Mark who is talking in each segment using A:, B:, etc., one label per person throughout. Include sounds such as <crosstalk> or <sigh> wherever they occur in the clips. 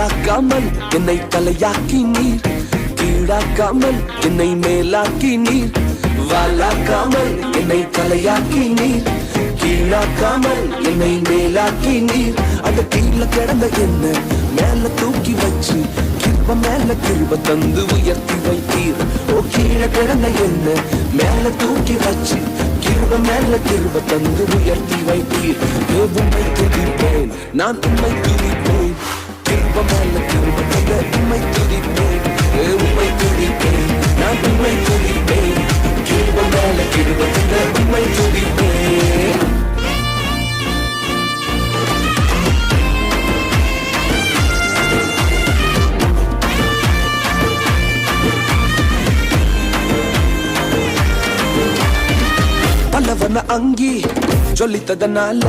A: வாலாக்காமல் என்னை தலையாக்கி நீர். கீழாக்காமல் என்னை மேலாக்கி நீர். வாலாக்காமல் என்னை தலையாக்கி நீர். கீழாக்காமல் என்னை மேலாக்கி நீர். அந்த கீழே கிடந்த என்ன மேல தூக்கி வச்சு கிருப மேல கிருப தந்து உயர்த்தி வைத்தீர். ஓ கீழே கிடந்த என்ன மேல தூக்கி வச்சு கிருப மேல கிருப தந்து உயர்த்தி வைத்தீர். ஏ, உண்மை துதிப்பேன் நான் உண்மை துதிப்பேன். பல்லவன அங்கி சொல்லித்ததனால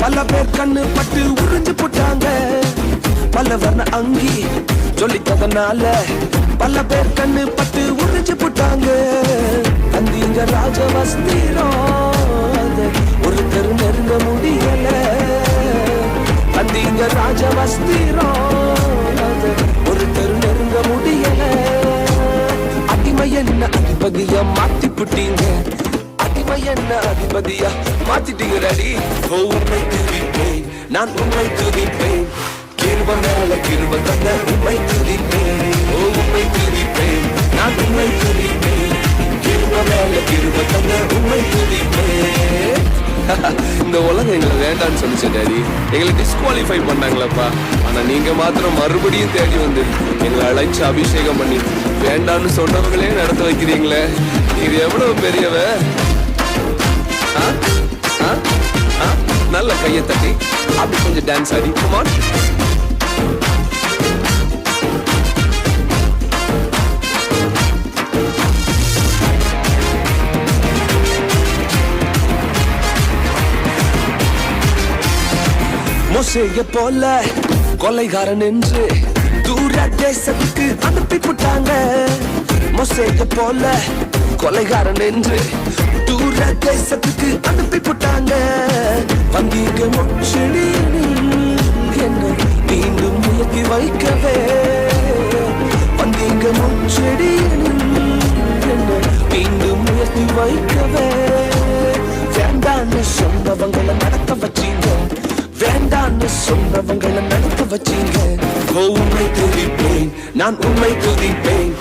A: பல பேர் கண்ணு பட்டு உறிஞ்சு போட்டாங்க. பல்லவன அங்கி சொல்லித்ததனால பல பேர் கண்ணு பட்டு உறிஞ்சு போட்டாங்க. அந்திங்க ராஜவஸ்திரம் அதை ஒருத்தர் நெருங்க முடியல. அந்திங்க ராஜவஸ்திரம் அதை ஒருத்தர் நெருங்க முடியல. அடிமை என்ன அதிபதியா மாத்தி புட்டீங்க. என்ன அதிபதியா? மாத்திட்டீங்க ரெடி ஓ உண்மை துதிப்பேன். நான் உண்மை துதிப்பேன். கிருப மேல கிருப தந்த உண்மை துதிப்பேன். ஓ உண்மை துதிப்பேன். நான் உண்மை துதிப்பேன். கிருப மேல கிருப தந்த உண்மை துதிப்பேன். <laughs> இந்த உலகம் எங்களை வேண்டாம்னு சொல்லிச்சு டேடி. எங்களை டிஸ்குவாலிஃபை பண்ணாங்களப்பா. ஆனா நீங்க மாத்திரம் மறுபடியும் தேடி வந்து எங்களை அழைச்சு அபிஷேகம் பண்ணி வேண்டாம்னு சொன்னவங்களே நடத்த வைக்கிறீங்களே. இது எவ்வளவு பெரியவ? நல்ல கையை தட்டி அப்படி கொஞ்சம் டான்ஸ் ஆடி. குமார் மொசைய போல கொலைகாரன் என்று தூர தேசத்துக்கு அனுப்பி போட்டாங்க. மொசைய போல கொலைகாரன் என்று தூர தேசத்துக்கு அனுப்பி போட்டாங்க. வந்தீங்க முச்செடி என்னை மீண்டும் உயர்த்தி வைக்கவே. வந்தீங்க முச்செடி என்னை மீண்டும் உயர்த்தி வைக்கவே. வேண்டான்னு சொன்னவங்களை நடக்க வச்சீங்க. வேண்டான்னு சொன்னவங்களை நடக்க வச்சீங்க. ஓ, உண்மை துதிப்பேன் நான் உண்மை துதிப்பேன்.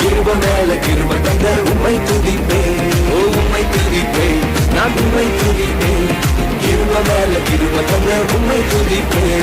A: கிருப மேல கிருப தந்த உண்மை துதி இருபத்தொன்னு உண்மை துதிப்பேன்